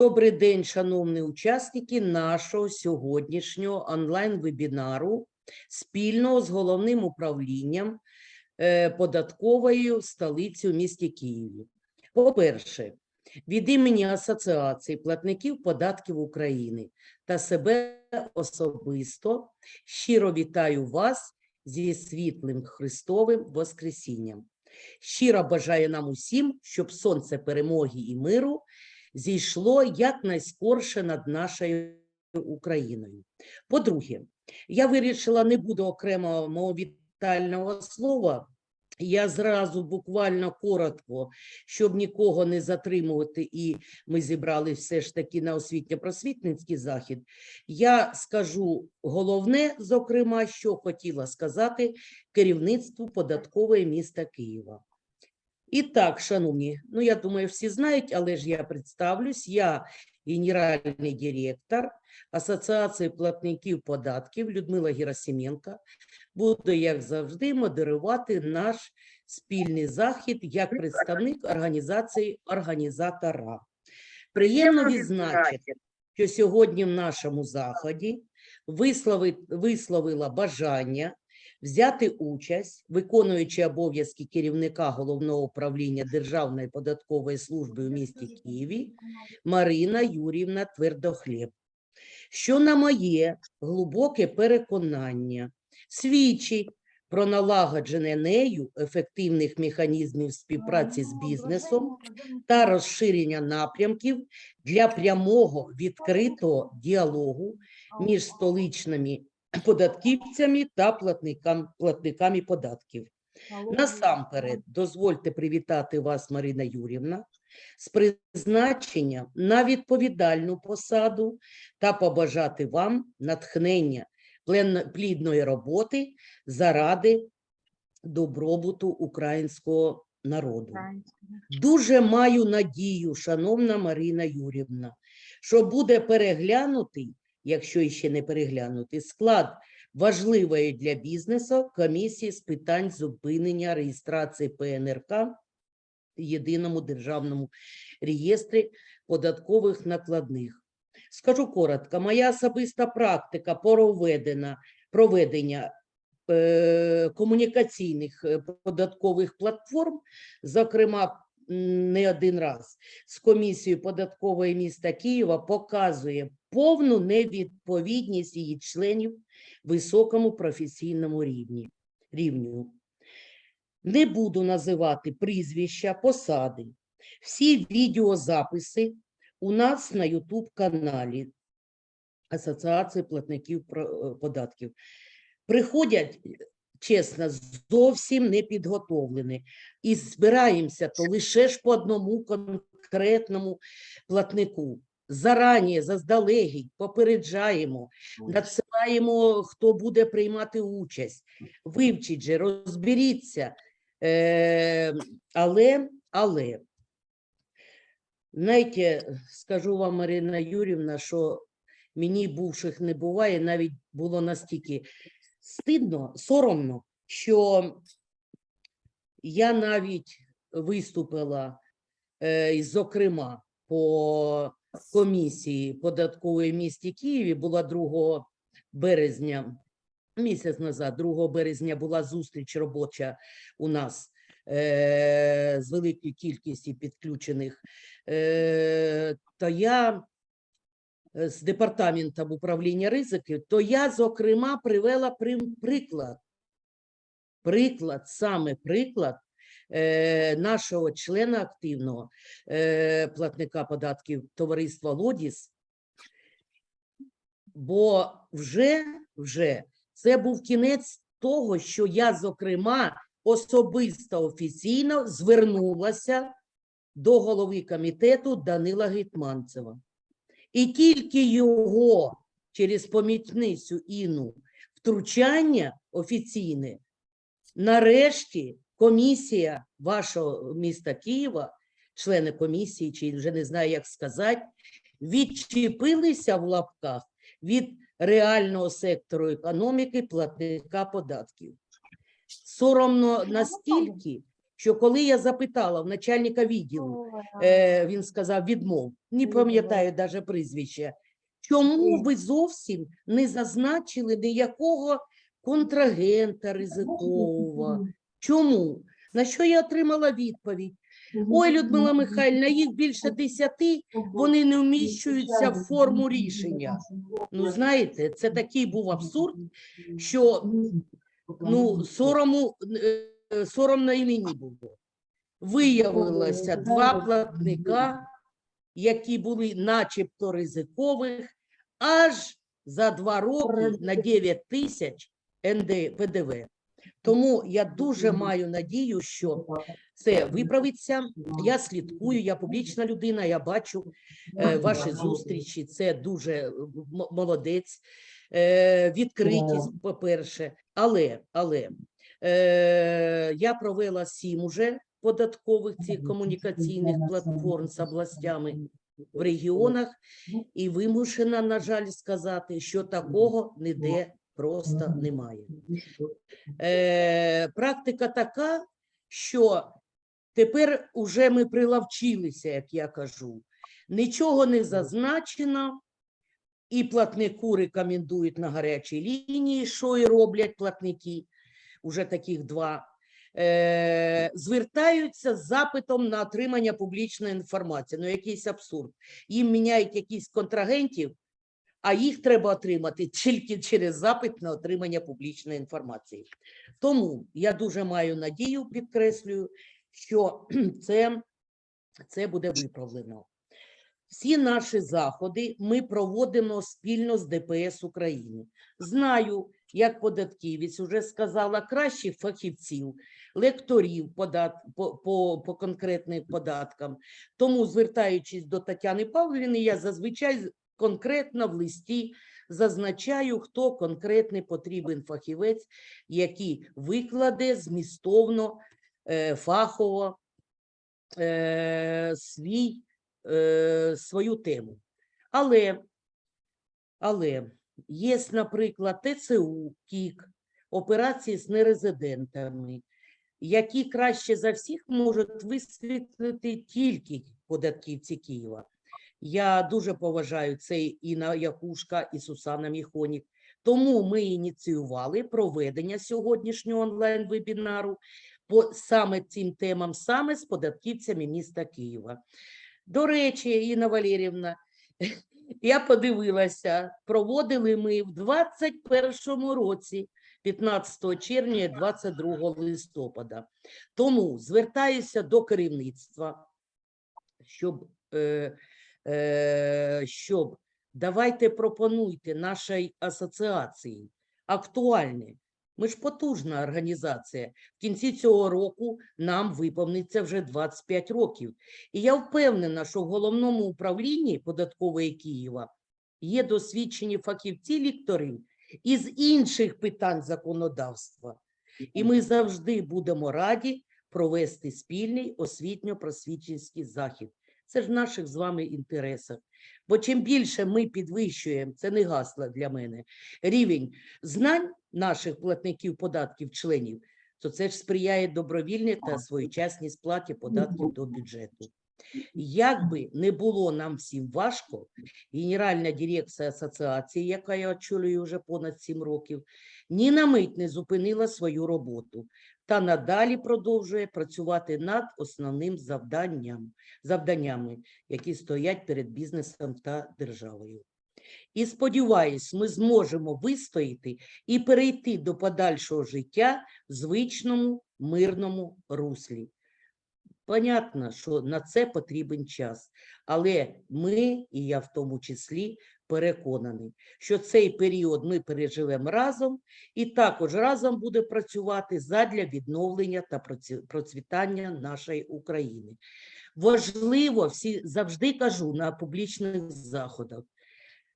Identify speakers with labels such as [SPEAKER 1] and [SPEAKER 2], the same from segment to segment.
[SPEAKER 1] Добрий день, шановні учасники нашого сьогоднішнього онлайн-вебінару спільного з головним управлінням е, податковою столиці у місті Києві. По-перше, від імені Асоціації платників податків України та себе особисто щиро вітаю вас зі світлим Христовим Воскресінням. Щиро бажаю нам усім, щоб сонце перемоги і миру зійшло якнайскорше над нашою Україною. По-друге, я вирішила, не буду окремо мого вітального слова. Я зразу буквально коротко, щоб нікого не затримувати, і ми зібрали все ж таки на освітньо-просвітницький захід. Я скажу головне, зокрема, що хотіла сказати керівництву податкової міста Києва. І так, шановні, ну я думаю, всі знають, але ж я представлюсь. Я генеральний директор Асоціації платників податків Людмила Герасименко. Буду, як завжди, модерувати наш спільний захід як представник організації організатора. Приємно відзначити, що сьогодні в нашому заході вислови- висловила бажання взяти участь, виконуючи обов'язки керівника головного управління Державної податкової служби у місті Києві Марина Юрівна Твердохлєб, що на моє глибоке переконання свідчить про налагоджене нею ефективних механізмів співпраці з бізнесом та розширення напрямків для прямого відкритого діалогу між столичними податківцями та платникам, платниками податків. Насамперед, дозвольте привітати вас, Марина Юрівна, з призначенням на відповідальну посаду та побажати вам натхнення плідної роботи заради добробуту українського народу. Дуже маю надію, шановна Марина Юрівна, що буде переглянутий, якщо іще не переглянутий, склад важливої для бізнесу комісії з питань зупинення реєстрації ПНРК в єдиному державному реєстрі податкових накладних. Скажу коротко, моя особиста практика проведена, проведення е, комунікаційних е, податкових платформ, зокрема, не один раз з комісією податкової міста Києва показує повну невідповідність її членів високому професійному рівні. рівню. Не буду називати прізвища, посади. Всі відеозаписи у нас на YouTube каналі Асоціації платників е, податків. Приходять, чесно, зовсім не підготовлені. І збираємося то лише ж по одному конкретному платнику. Зарані, заздалегідь попереджаємо, надсилаємо, хто буде приймати участь. Вивчіть же, розберіться. Е, але, але, знаєте, скажу вам, Марина Юрівна, що мені бувших не буває, навіть було настільки стидно, соромно, що я навіть виступила, е, зокрема, по комісії податкової в місті Києві була 2 березня, місяць назад, 2 березня була зустріч робоча у нас е, з великою кількістю підключених. Е, то я з департаментом управління ризиків, то я, зокрема, привела приклад. Приклад, саме приклад е, нашого члена активного е, платника податків товариства Лодіс, бо вже, вже це був кінець того, що я, зокрема, особисто офіційно звернулася до голови комітету Данила Гетманцева. І тільки його через помічницю Інну втручання офіційне, нарешті комісія вашого міста Києва, члени комісії, чи вже не знаю, як сказати, відчепилися в лапках від реального сектору економіки платника податків. Соромно настільки, що коли я запитала в начальника відділу, е, він сказав відмов, не пам'ятаю навіть прізвище. Чому ви зовсім не зазначили ніякого контрагента ризикового? Чому? На що я отримала відповідь? Ой, Людмила Михайлівна, їх більше десяти, вони не вміщуються в форму рішення. Ну, знаєте, це такий був абсурд, що ну, сорому, е, соромно і мені було. Виявилося два платника, які були начебто ризикових, аж за два роки на 9 тисяч НД ПДВ. Тому я дуже маю надію, що це виправиться. Я слідкую, я публічна людина, я бачу е, ваші зустрічі. Це дуже е, молодець, е, відкритість, по-перше. Але, але е, я провела сім уже податкових цих комунікаційних платформ з областями в регіонах. І вимушена, на жаль, сказати, що такого ніде просто немає. Е, практика така, що тепер уже ми прилавчилися, як я кажу. Нічого не зазначено, і платнику рекомендують на гарячій лінії, що і роблять платники, уже таких два. Е, звертаються з запитом на отримання публічної інформації. Ну, якийсь абсурд. Їм міняють якісь контрагентів, а їх треба отримати тільки через запит на отримання публічної інформації. Тому я дуже маю надію, підкреслюю, що це, це буде виправлено. Всі наші заходи ми проводимо спільно з ДПС України. Знаю, як податківець уже сказала, кращих фахівців, лекторів подат, по, по, по конкретним податкам. Тому, звертаючись до Тетяни Павлівни, я зазвичай конкретно в листі зазначаю, хто конкретний потрібен фахівець, який викладе змістовно, е, фахово е, свій, е, свою тему. Але, але є, наприклад, ТЦУ, КІК, операції з нерезидентами, які краще за всіх можуть висвітлити тільки податківці Києва. Я дуже поважаю цей Інна Якушка і Сусана Міхонік. Тому ми ініціювали проведення сьогоднішнього онлайн-вебінару по саме цим темам, саме з податківцями міста Києва. До речі, Інна Валерівна, я подивилася, проводили ми в 21 році, 15 червня 22 листопада. Тому звертаюся до керівництва, щоб, е, е, щоб давайте пропонуйте нашій асоціації актуальне. Ми ж потужна організація. В кінці цього року нам виповниться вже 25 років. І я впевнена, що в головному управлінні податкової Києва є досвідчені фахівці ліктори із інших питань законодавства. І ми завжди будемо раді провести спільний освітньо-просвітницький захід. Це ж в наших з вами інтересах. Бо чим більше ми підвищуємо, це не гасло для мене, рівень знань наших платників податків, членів, то це ж сприяє добровільній та своєчасній сплаті податків до бюджету. Як би не було нам всім важко, Генеральна дирекція асоціації, яка я очолюю вже понад 7 років, ні на мить не зупинила свою роботу та надалі продовжує працювати над основним завданням, завданнями, які стоять перед бізнесом та державою. І сподіваюсь, ми зможемо вистояти і перейти до подальшого життя в звичному мирному руслі. Понятно, що на це потрібен час, але ми, і я в тому числі, переконані, що цей період ми переживемо разом і також разом буде працювати задля відновлення та процвітання нашої України. Важливо, всі завжди кажу на публічних заходах,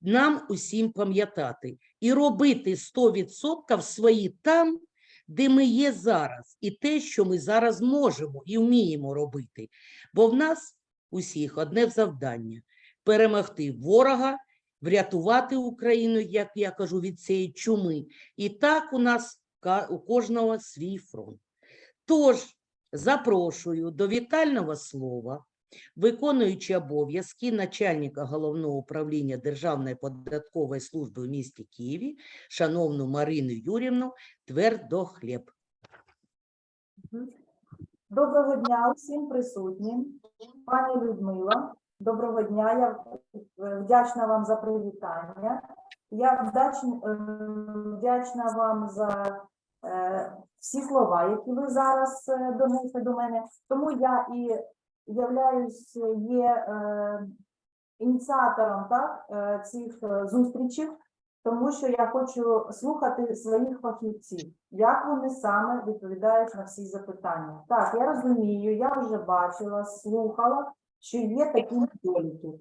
[SPEAKER 1] нам усім пам'ятати і робити 100% свої там, де ми є зараз, і те, що ми зараз можемо і вміємо робити. Бо в нас усіх одне завдання перемогти ворога, врятувати Україну, як я кажу, від цієї чуми. І так у нас у кожного свій фронт. Тож запрошую до вітального слова виконуючи обов'язки начальника головного управління Державної податкової служби в місті Києві, шановну Марину Юрівну Твердохлєб.
[SPEAKER 2] Доброго дня усім присутнім. Пані Людмила, доброго дня. Я е, вдячна вам за привітання. Я вдячна, е, вам за е, всі слова, які ви зараз донесли до мене. Тому я і являюсь є е, ініціатором так, е, цих е, зустрічей, тому що я хочу слухати своїх фахівців, як вони саме відповідають на всі запитання. Так, я розумію, я вже бачила, слухала, що є такі недоліки.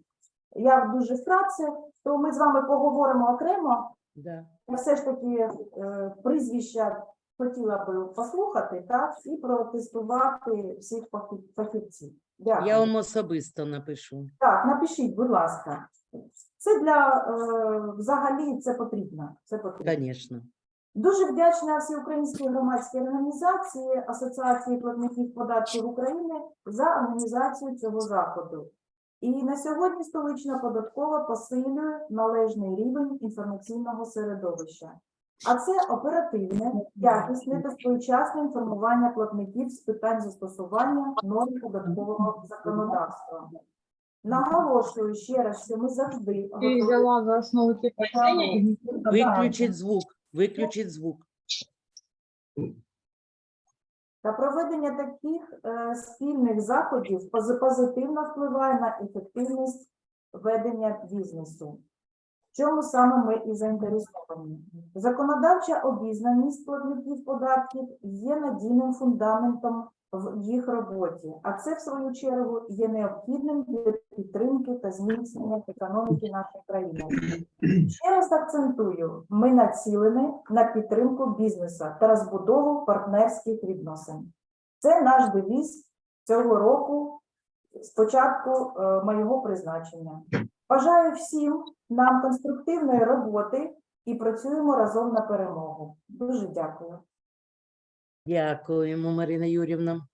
[SPEAKER 2] Я дуже вкратце, то ми з вами поговоримо окремо.
[SPEAKER 1] Да.
[SPEAKER 2] Я все ж таки е, прізвища хотіла би послухати, так, і протестувати всіх фахівців. Дякую.
[SPEAKER 1] Я вам особисто напишу.
[SPEAKER 2] Так, напишіть, будь ласка. Це для е, взагалі це потрібно. Це потрібно.
[SPEAKER 1] Звісно.
[SPEAKER 2] Дуже вдячна Всеукраїнській громадській організації Асоціації платників податків України за організацію цього заходу. І на сьогодні столична податкова посилює належний рівень інформаційного середовища. А це оперативне, якісне та своєчасне інформування платників з питань застосування норм податкового законодавства. Наголошую ще раз, що ми завжди
[SPEAKER 3] Ти
[SPEAKER 2] готові
[SPEAKER 3] взяла за основу ті питання,
[SPEAKER 1] Виключіть звук. Виключіть звук.
[SPEAKER 2] Та проведення таких е, спільних заходів пози- позитивно впливає на ефективність ведення бізнесу. Чому саме ми і заінтересовані? Законодавча обізнаність платників податків є надійним фундаментом в їх роботі, а це, в свою чергу, є необхідним для підтримки та зміцнення економіки нашої країни. Ще раз акцентую, ми націлені на підтримку бізнесу та розбудову партнерських відносин. Це наш девіз цього року, з початку е, моєго призначення. Бажаю всім нам конструктивної роботи і працюємо разом на перемогу. Дуже дякую.
[SPEAKER 1] Дякуємо, Марина Юрівна.